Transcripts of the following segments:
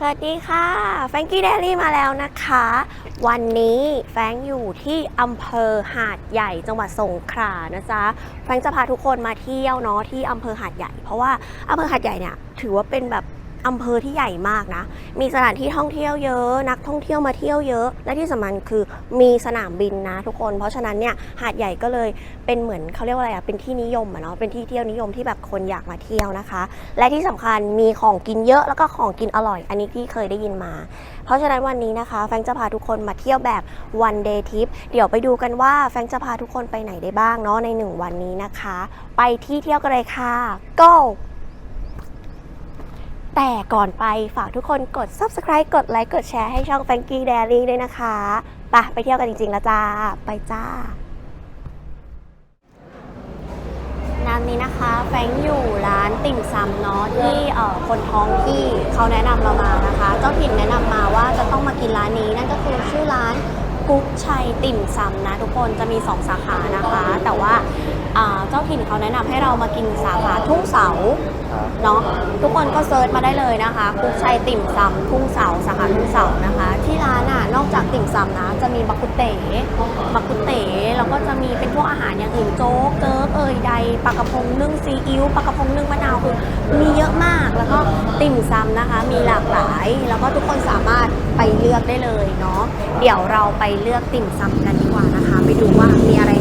สวัสดีค่ะ แฟงกี้เดลี่มาแล้วนะคะ วันนี้แฟงอยู่ที่อำเภอหาดใหญ่จังหวัดสงขลานะจ๊ะ แฟงจะพาทุกคนมาเที่ยวเนาะที่อำเภอหาดใหญ่ เพราะว่าอำเภอหาดใหญ่เนี่ยถือว่าเป็นแบบ อำเภอที่ใหญ่มากนะ มีสถานที่ท่องเที่ยวเยอะ นักท่องเที่ยวมาเที่ยวเยอะ และที่สำคัญคือมีสนามบินนะทุกคน เพราะฉะนั้นเนี่ยหาดใหญ่ก็เลยเป็นเหมือนเขาเรียกว่าอะไรอะเป็นที่นิยมอะเนาะ เป็นที่เที่ยวนิยมที่แบบคนอยากมาเที่ยวนะคะ และที่สำคัญมีของกินเยอะแล้วก็ของกินอร่อย อันนี้พี่เคยได้ยินมา เพราะฉะนั้นวันนี้นะคะแฟงจะพาทุกคนมาเที่ยวแบบ one day trip เดี๋ยวไปดูกันว่าแฟงจะพาทุกคนไปไหนได้บ้างเนาะในหนึ่งวันนี้นะคะ ไปที่เที่ยวกันเลยค่ะ go แต่ก่อนไปฝากทุกคนกด subscribe กดไลค์กดแชร์ให้ช่อง f a n k y Diary ด้วยนะคะไปไปเที่ยวกันจริงๆแล้วจ้า ไปจ้าร้านนี้นะคะ แฟงอยู่ร้านติ่มซำเนาะที่เอ่อคนท้องที่เขาแนะนำเรามานะคะ เจ้าถิ่นแนะนำมาว่าจะต้องมากินร้านนี้นั่นก็คือชื่อร้านกุ๊กชัยติ่มซำนะทุกคนจะมี 2 สาขานะคะ แต่ว่า อ่าเจ้าถิ่นเขาแนะนำให้เรามากินสาขาทุ่งเสาเนาะทุกคนก็เซิร์ชมาได้เลยนะคะกุ๊กชัยติ่มซำทุ่งเสาสาขาทุ่งเสานะคะ ที่ร้านอะนอกจากติ่มซำนะจะมีบักกุเต๋บักกุเต๋แล้วก็จะมีเป็นพวกอาหารอย่างอื่นโจ๊กเจิ๊กเอ่ยใดปลากระพงนึ่งซีอิ๊วปลากระพงนึ่งมะนาวคือมีเยอะมากแล้วก็ติ่มซำนะคะ มีหลากหลาย แล้วก็ทุกคนสามารถไปเลือกได้เลยเนาะเดี๋ยวเราไปเลือกติ่มซำกันดีกว่านะคะ ไปดูว่ามีอะไร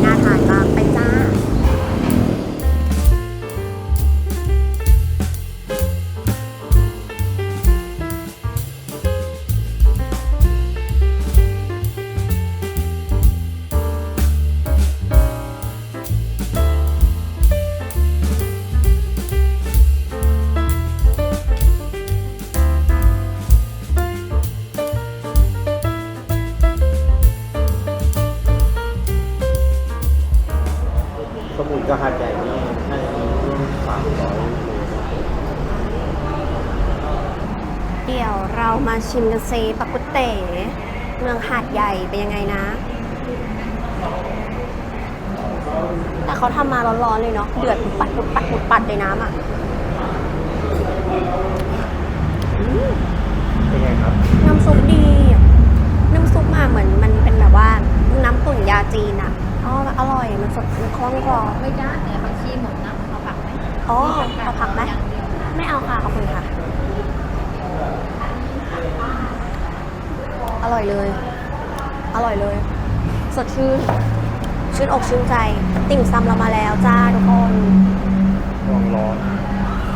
ชิมกันเซปักกุเต๋เมืองหาดใหญ่เป็นยังไงนะ แต่เขาทำมาร้อนๆเลยเนาะเดือดปุดปัดปุดปัดปุดปัดเลยน้ำอะอืมเป็นไงครับ น้ำซุปดี น้ำซุปมาเหมือนมันเป็นแบบว่าน้ำตุ๋นยาจีนอะอ๋ออร่อยมันสดมันคล่องคอไม่ได้แต่ผักชีหมดนะเอาผักไหมอ๋อเอาผักไหมอย่างเดียวไม่เอาค่ะขอบคุณค่ะ อร่อยเลย อร่อยเลย สดชื่น ชื่นอกชื่นใจ ติ่มซำเรามาแล้วจ้าทุกคน ลองร้อน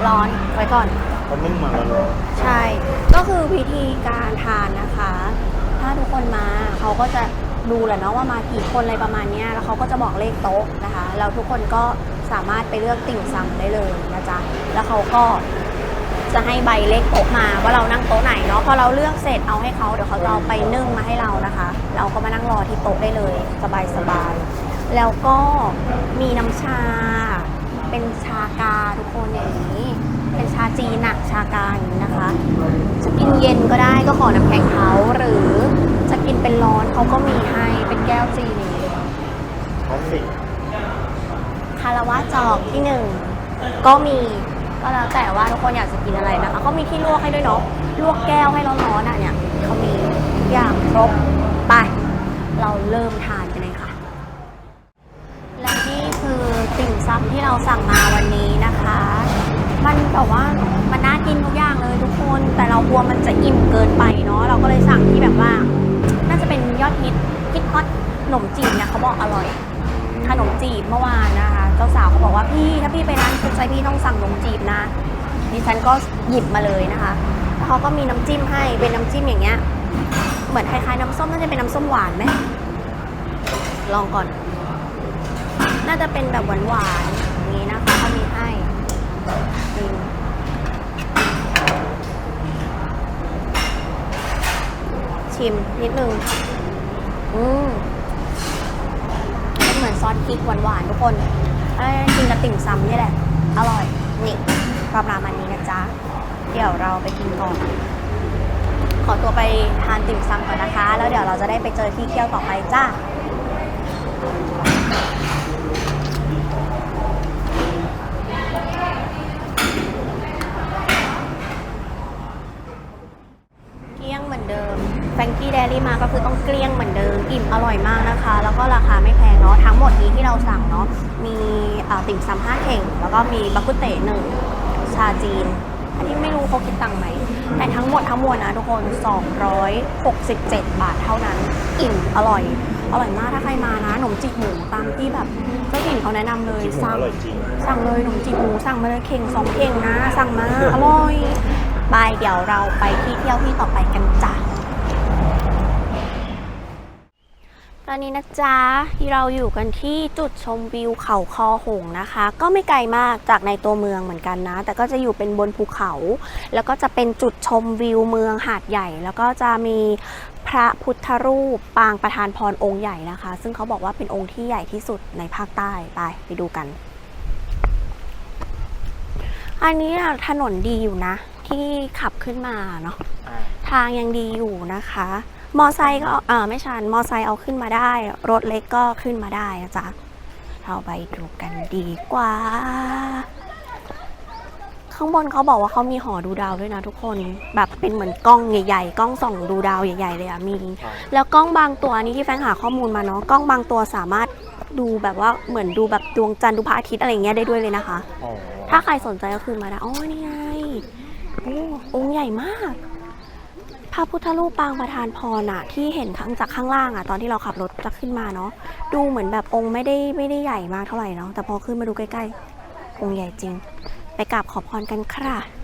ร้อนไว้ก่อนเขานึ่งมาแล้วร้อนใช่ ก็คือวิธีการทานนะคะ ถ้าทุกคนมาเขาก็จะดูแหละเนาะว่ามากี่คนอะไรประมาณเนี้ยแล้วเขาก็จะบอกเลขโต๊ะนะคะ แล้วทุกคนก็สามารถไปเลือกติ่มซำได้เลยนะจ๊ะ แล้วเขาก็ จะให้ใบเลขโต๊ะมาว่าเรานั่งโต๊ะไหนเนาะพอเราเลือกเสร็จเอาให้เขาเดี๋ยวเขาจะเอาไปนึ่งมาให้เรานะคะ เราก็มานั่งรอที่โต๊ะได้เลยสบายๆแล้วก็มีน้ำชา เป็นชากาทุกคนอย่างนี้ เป็นชาจีนอะชากาอย่างนี้นะคะ จะกินเย็นก็ได้ก็ขอน้ำแข็งเขาหรือจะกินเป็นร้อนเขาก็มีให้เป็นแก้วจีนอย่างนี้คลาสสิกคาราวะจอกที่หนึ่งก็มี ก็แล้วแต่ว่าทุกคนอยากจะกินอะไรนะคะเขามีที่ลวกให้ด้วยเนาะลวกแก้วให้ร้อนๆอะเนี่ยเขามีทุกอย่างครบไป เราเริ่มทานกันเลยค่ะ และนี่คือติ่มซำที่เราสั่งมาวันนี้นะคะ มันแบบว่ามันน่ากินทุกอย่างเลยทุกคน แต่เรากลัวมันจะอิ่มเกินไปเนาะเราก็เลยสั่งที่แบบว่า น่าจะเป็นยอดฮิตฮิตฮอตขนมจีบเนี่ยเขาบอกอร่อยขนมจีบเมื่อวานนะคะ เจ้าสาวเขาบอกว่าพี่ถ้าพี่ไปร้านคุณใจพี่ต้องสั่งนมจีบนะดิฉันก็หยิบมาเลยนะคะแล้วเขาก็มีน้ำจิ้มให้เป็นน้ำจิ้มอย่างเงี้ย เหมือนคล้ายๆน้ำส้มน่าจะเป็นน้ำส้มหวานไหมลองก่อน น่าจะเป็นแบบหวานๆอย่างนี้นะคะเขามีให้ชิมนิดนึง อืมเป็นเหมือนซอสพริกหวานๆทุกคน เอ้ยกินกับติ่มซำนี่แหละ อร่อย นี่ประมาณนี้นะจ๊ะ เดี๋ยวเราไปกินก่อน ขอตัวไปทานติ่มซำก่อนนะคะ แล้วเดี๋ยวเราจะได้ไปเจอที่เที่ยวต่อไปจ้า ฟงกี้เดลี่มาก็คือต้องเกลี้ยงเหมือนเดิม อิ่มอร่อยมากนะคะ แล้วก็ราคาไม่แพงเนาะ ทั้งหมดนี้ที่เราสั่งเนาะ มีอ่าติ่มซำห้าเข่ง แล้วก็มีบักกุเตหนึ่งชาจีน อันนี้ไม่รู้เขาคิดตังค์ไหม แต่ทั้งหมดทั้งมวลนะทุกคน 267 บาทเท่านั้น อิ่มอร่อย อร่อยมาก ถ้าใครมานะขนมจีบหมูตามที่แบบเจ้าถิ่นเขาแนะนำเลยจิ้มหมูสั่งอร่อยจริงสั่งเลยขนมจีบหมูสั่งมาเลยเข่งสองเข่งนะ สั่งมา อร่อย ไปเดี๋ยวเราไปที่เที่ยวที่ต่อไปกันจ้ะ ตอนนี้นะจ๊ะที่เราอยู่กันที่จุดชมวิวเขาคอหงนะคะ ก็ไม่ไกลมากจากในตัวเมืองเหมือนกันนะ แต่ก็จะอยู่เป็นบนภูเขา แล้วก็จะเป็นจุดชมวิวเมืองหาดใหญ่ แล้วก็จะมีพระพุทธรูปปางประธานพรองค์ใหญ่นะคะ ซึ่งเขาบอกว่าเป็นองค์ที่ใหญ่ที่สุดในภาคใต้ไปไปดูกัน อันนี้อะถนนดีอยู่นะ ที่ขับขึ้นมาเนาะอ่าทางยังดีอยู่นะคะ มอไซค์ก็เออไม่ชันมอไซค์เอาขึ้นมาได้ รถเล็กก็ขึ้นมาได้นะจ๊ะเราไปดูกันดีกว่า ข้างบนเขาบอกว่าเขามีหอดูดาวด้วยนะทุกคนแบบเป็นเหมือนกล้องใหญ่ๆกล้องส่องดูดาวใหญ่ ๆ เลยอะมีใช่แล้วกล้องบางตัวอันนี้ที่แฟนหาข้อมูลมาเนาะกล้องบางตัวสามารถดูแบบว่าเหมือนดูแบบดวงจันทร์ดูพระอาทิตย์อะไรอย่างเงี้ยได้ด้วยเลยนะคะอ๋อถ้าใครสนใจก็คือมาได้อ๋อนี่ไงโอ้องค์ใหญ่มากพ ระพุทธรูปปางประธานพรอะที่เห็นข้างจากข้างล่างอะตอนที่เราขับรถจะขึ้นมาเนาะดูเหมือนแบบองค์ไม่ได้ไม่ได้ใหญ่มากเท่าไหร่เนาะแต่พอขึ้นมาดูใกล้ๆองค์ใหญ่จริง ไปกราบขอพรกันค่ะ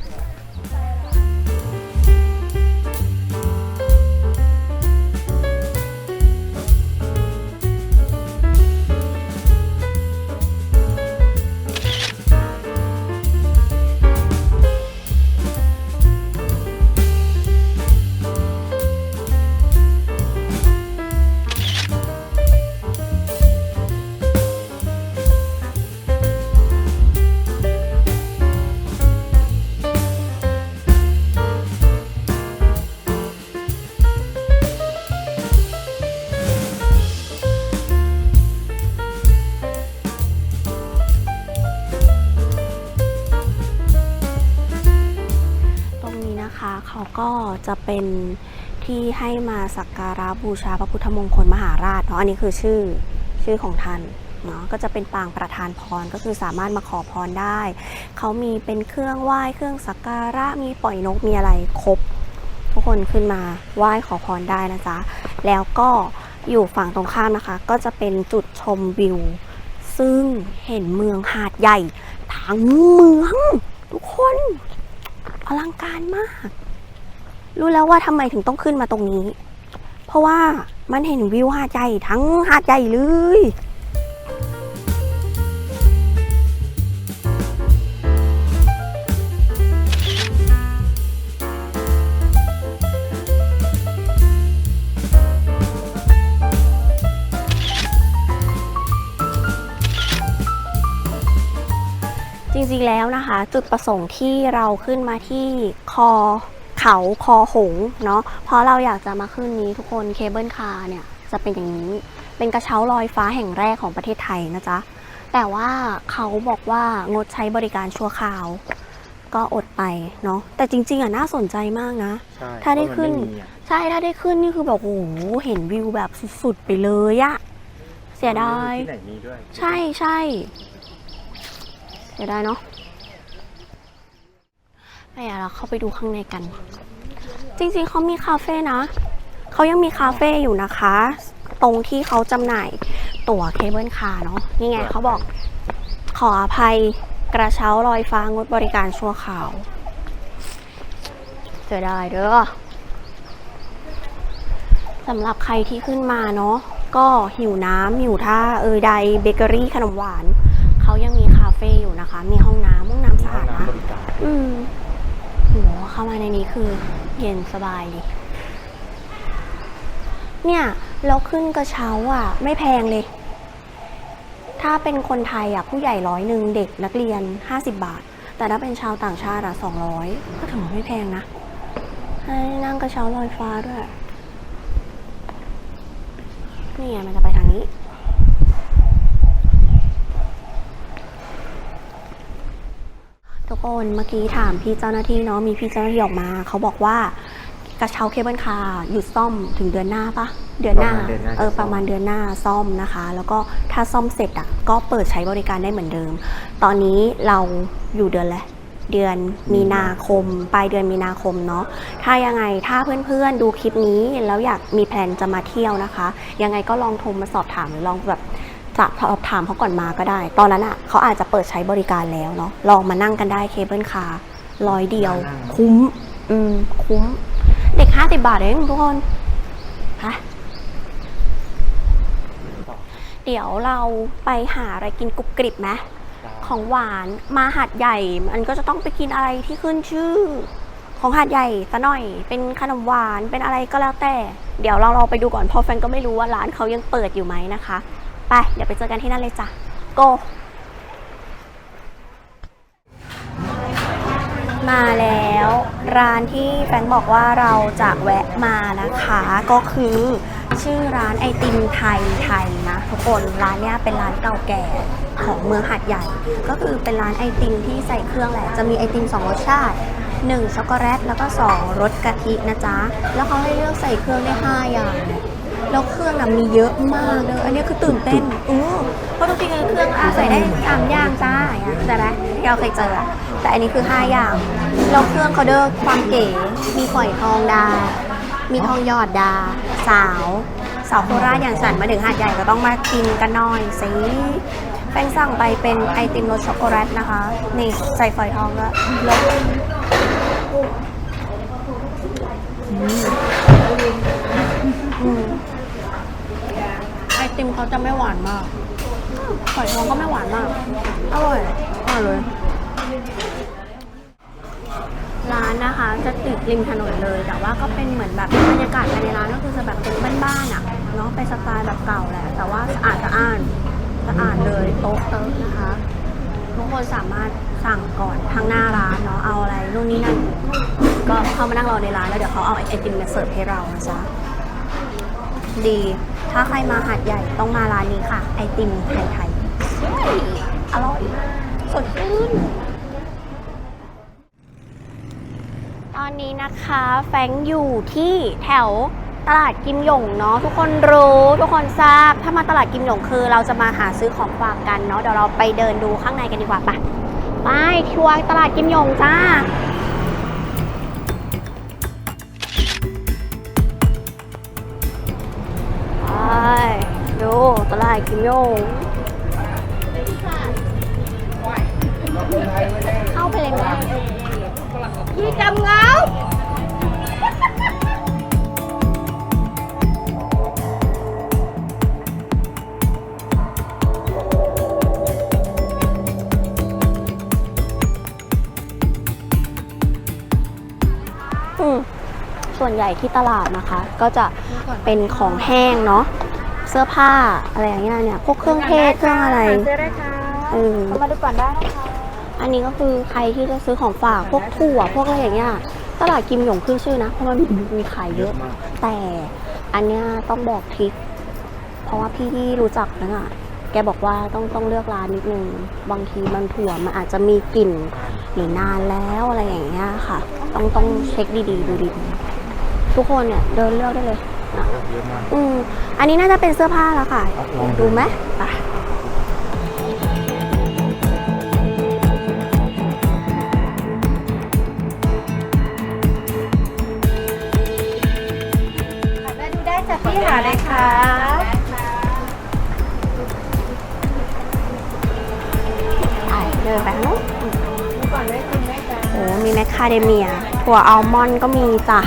เขาก็จะเป็นที่ให้มาสักการะบูชาพระพุทธมงคลมหาราชเนาะอันนี้คือชื่อชื่อของท่านเนาะก็จะเป็นปางประธานพรก็คือสามารถมาขอพรได้ เขามีเป็นเครื่องไหว้เครื่องสักการะมีปล่อยนกมีอะไรครบ ทุกคนขึ้นมาไหว้ขอพรได้นะจ๊ะแล้วก็อยู่ฝั่งตรงข้ามนะคะ ก็จะเป็นจุดชมวิว ซึ่งเห็นเมืองหาดใหญ่ทั้งเมือง ทุกคนอลังการมาก รู้แล้วว่าทำไมถึงต้องขึ้นมาตรงนี้ เพราะว่ามันเห็นวิวหาดใหญ่ทั้งหาดใหญ่เลยจริงๆแล้วนะคะ จุดประสงค์ที่เราขึ้นมาที่คอ เขาคอหงเนาะเพราะเราอยากจะมาขึ้นนี้ทุกคนเคเบิลคาร์เนี่ยจะเป็นอย่างนี้ เป็นกระเช้าลอยฟ้าแห่งแรกของประเทศไทยนะจ๊ะแต่ว่าเขาบอกว่างดใช้บริการชั่วคราว ก็อดไปเนาะแต่จริง ๆอะน่าสนใจมากนะ ใช่ถ้าได้ขึ้น เพระมัไม่มีอะใช่ถ้าได้ขึ้นนี่คือแบบโอ้โหเห็นวิวแบบสุดๆไปเลยอะเสียดาย ที่ไหนมีด้วย ใช่ใช่เสียดายเนาะ ไปอะเราเข้าไปดูข้างในกัน จริงๆเขามีคาเฟ่นะเขายังมีคาเฟ่อยู่นะคะ ตรงที่เขาจำหน่ายตั๋วเคเบิลคาร์เนาะนี่ไงเขาบอกขออภัยกระเช้าลอยฟ้างดบริการชั่วคราวเสียดายเด้อสำหรับใครที่ขึ้นมาเนาะก็หิวน้ำหิวท่าเอยใดเบเกอรี่ขนมหวาน เขายังมีคาเฟ่อยู่นะคะ มีห้องน้ำห้องน้ำมีสะห้ออางดนะน้ำบริการอืม โหเข้ามาในนี้คือเย็นสบายดีเนี่ยแล้วขึ้นกระเช้าอะ ไม่แพงเลย ถ้าเป็นคนไทยอะ ผู้ใหญ่ร้อยหนึ่งเด็กนักเรียน 50 บาท แต่ถ้าเป็นชาวต่างชาติอะ200ก็ถือว่าไม่แพงนะ ให้นั่งกระเช้าลอยฟ้าด้วย นี่ไงมันจะไปทางนี้ ทุกคนเมื่อกี้ถามพี่เจ้าหน้าที่เนาะมีพี่เจ้าหน้าที่ออกมา เขาบอกว่ากระเช้าเคเบิลคาร์หยุดซ่อมถึงเดือนหน้าปะเดือนหน้าประมาณเดือนหน้าเออจะซ่อม ประมาณเดือนหน้าซ่อมนะคะ แล้วก็ถ้าซ่อมเสร็จอะก็เปิดใช้บริการได้เหมือนเดิม ตอนนี้เราอยู่เดือนอะไรเดือนมีนาคมปลายเดือนมีนาคมเนาะถ้ายังไงถ้าเพื่อนๆดูคลิปนี้แล้วอยากมีแผนจะมาเที่ยวนะคะ ยังไงก็ลองโทรมาสอบถามหรือลองแบบ จะสอบถามเขาก่อนมาก็ได้ ตอนนั้นอะเขาอาจจะเปิดใช้บริการแล้วเนาะลองมานั่งกันได้เคเบิลคาร์ร้อยเดียว คุ้ม อืม คุ้ม เด็กห้าสิบาทเองทุกคนฮะเดี๋ยวเราไปหาอะไรกินกรุบกริบไหมของหวานมาหาดใหญ่ มันก็จะต้องไปกินอะไรที่ขึ้นชื่อ ของหาดใหญ่ซะหน่อย เป็นขนมหวานเป็นอะไรก็แล้วแต่ เดี๋ยวเราเราไปดูก่อนเพราะแฟนก็ไม่รู้ว่าร้านเขายังเปิดอยู่ไหมนะคะไป เดี๋ยวไปเจอกันที่นั่นเลยจ้ะโกมาแล้วร้านที่แฟงบอกว่าเราจะแวะมานะคะ ก็คือชื่อร้านไอติมไทยไทยนะทุกคนร้านเนี้ยเป็นร้านเก่าแก่ของเมืองหัดใหญ่ ก็คือเป็นร้านไอติมที่ใส่เครื่องแหละจะมีไอติมสองรสชาติ 1ช็อกโกแลตแล้วก็ 2รสกะทินะจ๊ะ แล้วเขาให้เลือกใส่เครื่องได้ 5 อย่าง แล้วเครื่องน่ะมีเยอะมากเลย อันนี้คือตื่นเต้นอือเพราะปกติเครื่องอาใส่ได้สามอย่างจ้าอย่างเงี้ยแต่ไหมที่เราเคยเจออะแต่อันนี้คือ5อย่างแล้วเครื่องเขาเด้อความเก๋ มีฝอยทองดา มีทองหยอดดา สาว สาวโคราชอย่างฉันมาถึงหาดใหญ่ก็ต้องมากินกันหน่อยสิแป้งสั่งไปเป็นไอติมรสช็อกโกแลตนะคะ นี่ใส่ฝอยทองแล้วแล้วอืม ไอ ติมเขาจะไม่หวานมากฝอยทองก็ไม่หวานมาก อร่อยอร่อยเลย ร้านนะคะจะติดริมถนนเลย แต่ว่าก็เป็นเหมือนแบบบรรยากาศภายในร้านก็คือจะแบบเป็นบ้านๆอะเนาะเป็นสไตล์แบบเก่าแหละ แต่ว่าสะอาดสะอ้านสะอาดเลยโต๊ะเติร์นะคะทุกคนสามารถสั่งก่อนทางหน้าร้านเนาะเอาอะไรนู่นนี่นั่นก็เข้ามานั่งรอในร้านแล้วเดี๋ยวเขาเอาไอติมมาเสิร์ฟให้เรานะจ๊ะ ดี ถ้าใครมาหาดใหญ่ต้องมาร้านนี้ค่ะ ไอติมไทยไทยอร่อย สดชื่น ตอนนี้นะคะแฟงอยู่ที่แถวตลาดกิมหยงเนาะทุกคนรู้ทุกคนทราบถ้ามาตลาดกิมหยงคือ เราจะมาหาซื้อของฝากกันเนาะเดี๋ยวเราไปเดินดูข้างในกันดีกว่าปะไปทัวร์ตลาดกิมหยงจ้าาดกิมยงเข้าไปเลยแม่ยี่จำเงาส่วนใหญ่ที่ตลาดนะคะ ก็จะเป็นของแห้งเนาะ เสื้อผ้าอะไรอย่างเงี้ยเนี่ยพวกเครื่องเทศเครื่องอะไรซื้อได้ค่ะเออเข้ามาดูก่อนได้นะคะอันนี้ก็คือใครที่จะซื้อของฝากพวกถั่วพวกอะไรอย่างเงี้ยตลาดกิมหยงขึ้นชื่อนะเพราะมันมีขายเยอะมากแต่อันเนี้ยต้องบอกทริคเพราะว่าพี่ที่รู้จักนั่นอะแกบอกว่าต้องต้องเลือกร้านนิดนึงบางทีมันถั่วมันอาจจะมีกลิ่นหรือนานแล้วอะไรอย่างเงี้ยค่ะ ต้องต้องเช็คดีๆดูดีๆทุกคนเนี่ยเดินเลือกได้เลยนะ เยอะมาก อืมอันนี้น่าจะเป็นเสื้อผ้าแล้วค่ะครับลองดูดูไหมไปได้ดูได้จากพี่หาเลยค่ะไปเดินไปทางนู้นดูก่อนได้คุณไหมจ๊ะโอ้มีแมคคาเดเมีย ถั่วอัลมอนด์ก็มีจ้ะ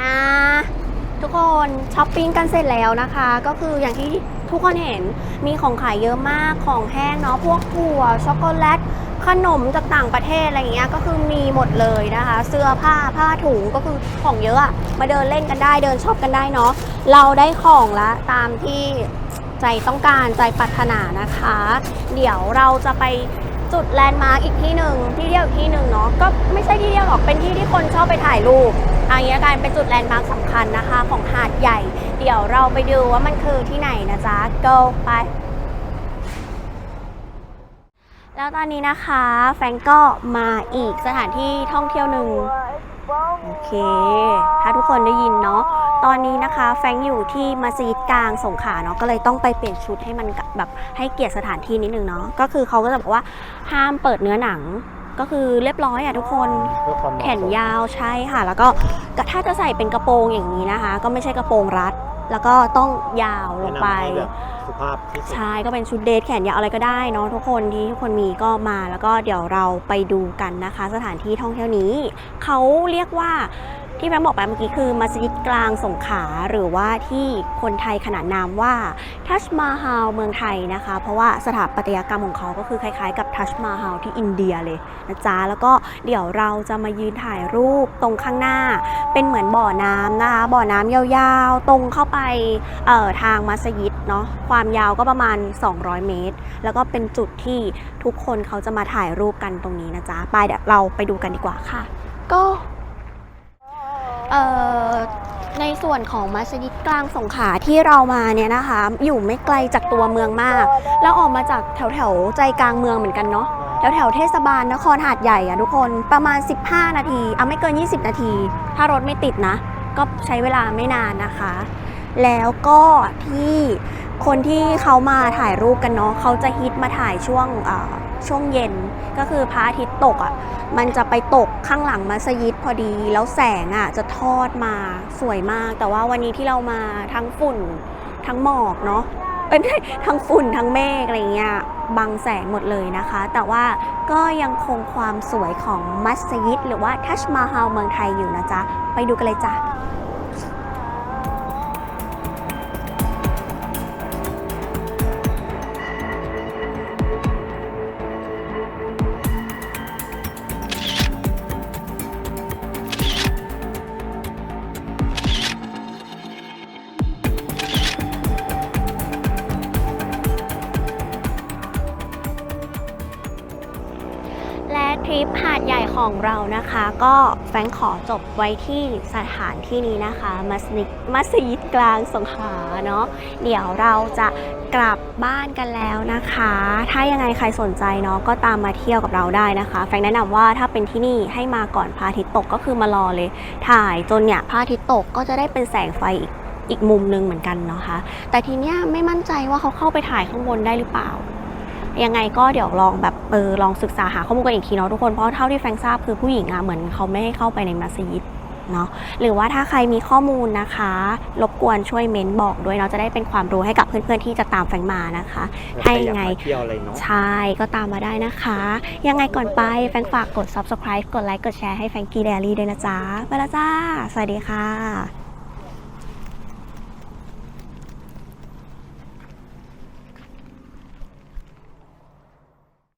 อ่าทุกคนช้อปปิ้งกันเสร็จแล้วนะคะ ก็คืออย่างที่ทุกคนเห็นมีของขายเยอะมากของแห้งเนาะพวกถั่วช็อกโกแลตขนมจากต่างประเทศอะไรเงี้ยก็คือมีหมดเลยนะคะ เสื้อผ้าผ้าถุงก็คือของเยอะมาเดินเล่นกันได้เดินช็อปกันได้เนาะเราได้ของละตามที่ ใจต้องการใจปรารถนานะคะ เดี๋ยวเราจะไปจุดแลนด์มาร์กอีกที่หนึ่งที่เที่ยวอีกที่หนึ่งเนาะก็ไม่ใช่ที่เที่ยวหรอกเป็นที่ที่คนชอบไปถ่ายรูปอันนี้กลายเป็นจุดแลนด์มาร์กสำคัญนะคะ ของหาดใหญ่ เดี๋ยวเราไปดูว่ามันคือที่ไหนนะจ๊ะ go ไปแล้วตอนนี้นะคะ แฟรงก็มาอีกสถานที่ท่องเที่ยวหนึ่งโอเค ถ้าทุกคนได้ยินเนาะ ตอนนี้นะคะแฟรงก์อยู่ที่มัสยิดกลางสงขลาเนาะก็เลยต้องไปเปลี่ยนชุดให้มันแบบให้เกียรติสถานที่นิดนึงเนาะก็คือเขาก็จะบอกว่าห้ามเปิดเนื้อหนังก็คือเรียบร้อยอะทุกคนเพื่อความเหมาะแขนสมยาวใช่ค่ะ แล้วก็ถ้าจะใส่เป็นกระโปรงอย่างนี้นะคะ ก็ไม่ใช่กระโปรงรัด แล้วก็ต้องยาวลงไปแนะนำให้แบบสุภาพที่สุดใช่ก็เป็นชุดเดทแขนยาวอะไรก็ได้เนาะทุกคนที่ทุกคนมีก็มาแล้วก็เดี๋ยวเราไปดูกันนะคะ สถานที่ท่องเที่ยวนี้เขาเรียกว่า ที่แบงค์บอกไปเมื่อกี้คือมัสยิดกลางสงขลาหรือว่าที่คนไทยขนานนามว่าทัชมาฮาลเมืองไทยนะคะ เพราะว่าสถาปัตยกรรมของเขาก็คือคล้ายๆ กับทัชมาฮาลที่อินเดียเลยนะจ๊ะแล้วก็เดี๋ยวเราจะมายืนถ่ายรูปตรงข้างหน้า เป็นเหมือนบ่อน้ำนะคะบ่อน้ำยาวๆ ตรงเข้าไปเอ่อทางมัสยิดเนาะความยาวก็ประมาณ 200 เมตร แล้วก็เป็นจุดที่ทุกคนเขาจะมาถ่ายรูปกันตรงนี้นะจ๊ะไปเดี๋ยวเราไปดูกันดีกว่าค่ะ ก็ เอ่อในส่วนของมัสยิดกลางสงขลาที่เรามาเนี่ยนะคะ อยู่ไม่ไกลจากตัวเมืองมาก แล้วออกมาจากแถวแถวใจกลางเมืองเหมือนกันเนาะแถวแถวเทศบาลนครหาดใหญ่อะทุกคนประมาณ 15 นาทีเอะไม่เกิน 20 นาที ถ้ารถไม่ติดนะ ก็ใช้เวลาไม่นานนะคะ แล้วก็ที่คนที่เขามาถ่ายรูปกันเนาะเขาจะฮิตมาถ่ายช่วงอ่อ ช่วงเย็นก็คือพระอาทิตย์ตกอะ่ะมันจะไปตกข้างหลังมัสยิดพอดี แล้วแสงอะ่ะจะทอดมาสวยมาก แต่ว่าวันนี้ที่เรามาทั้งฝุ่นทั้งหมอกเนาะเอ้ยไม่ใช่ทั้งฝุ่นทั้งเมฆอะไรเงี้ยบังแสงหมดเลยนะคะ แต่ว่าก็ยังคงความสวยของมัสยิด หรือว่าทัชมาฮาลเมืองไทยอยู่นะจ๊ะ ไปดูกันเลยจ้ะ ริปหาดใหญ่ของเรานะคะ ก็แฟงขอจบไว้ที่สถานที่นี้นะคะมัสยิดมัสยิดกลางสงขลาเนาะเดี๋ยวเราจะกลับบ้านกันแล้วนะคะ ถ้ายังไงใครสนใจเนาะก็ตามมาเที่ยวกับเราได้นะคะ แฟงแนะนำว่าถ้าเป็นที่นี่ให้มาก่อนพระอาทิตย์ตกก็คือมารอเลย ถ่ายจนเนี่ยพระอาทิตย์ตกก็จะได้เป็นแสงไฟอีกอีกมุมหนึงเหมือนกันเนาะคะ แต่ทีเนี้ยไม่มั่นใจว่าเขาเข้าไปถ่ายข้างบนได้หรือเปล่า ยังไงก็เดี๋ยวลองแบบเออลองศึกษาหาข้อมูลกันอีกทีเนาะทุกคนเพราะเท่าที่แฟรงค์ทราบคือผู้หญิงอะเหมือนเขาไม่ให้เข้าไปในมัสยิดเนาะหรือว่าถ้าใครมีข้อมูลนะคะ รบกวนช่วยเม้นบอกด้วยเนาะจะได้เป็นความรู้ให้กับเพื่อนๆที่จะตามแฟรงค์มานะคะให้ยังไงใครอยากมาเที่ยวอะไรเนาะใช่ก็ตามมาได้นะคะ ยังไงก่อนไปแฟรงค์ฝากกด subscribe กดไลค์กดแชร์ให้แฟรงกี้เดลี่ด้วยนะจ๊ะไปและจ้า สวัสดีค่ะ